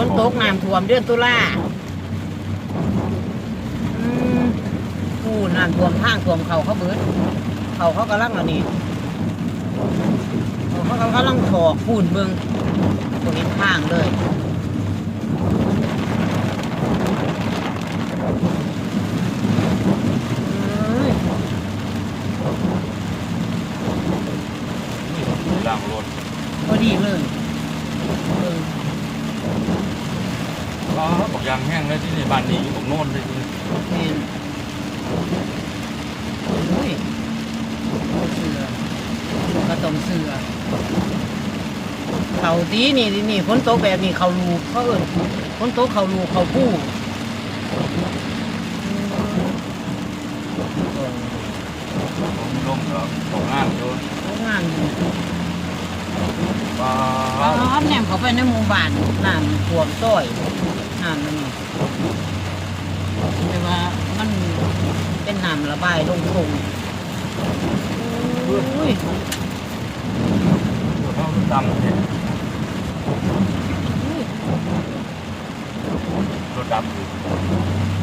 ฝนตกน้ำท่วมเดือนตุลาอืมกูน้ำท่วมทางท่วมเขาเขาเบิดเขาเขากำลังอันนี้เขาเขากำลังถอกปูนเบิงตัวนี้ทางเลยเอ้ยล่างรถพอดีเลยเออ อ๋อบอกยางแห้งเลยที่นี่บ้านนี้อยู่บอกโน่นเลยที่นี่แม่นโอ้ยเสือก็ต้องเสือเขาตีนี่นี่ฝนโตกแบบนี้เขาลูเขาเอิญฝนโตกเขาลูเขาผู้ผมลงก็ตกงานอยู่เขางานอยู่ว้า อบเนี่ยเขาไปในหมู่บ้านน้ำท่วมต้อยน้ำมันไม่ว่ามันเป็นน้ำระบายลงคงอุ้ยต้องดำเยรถดำอยู่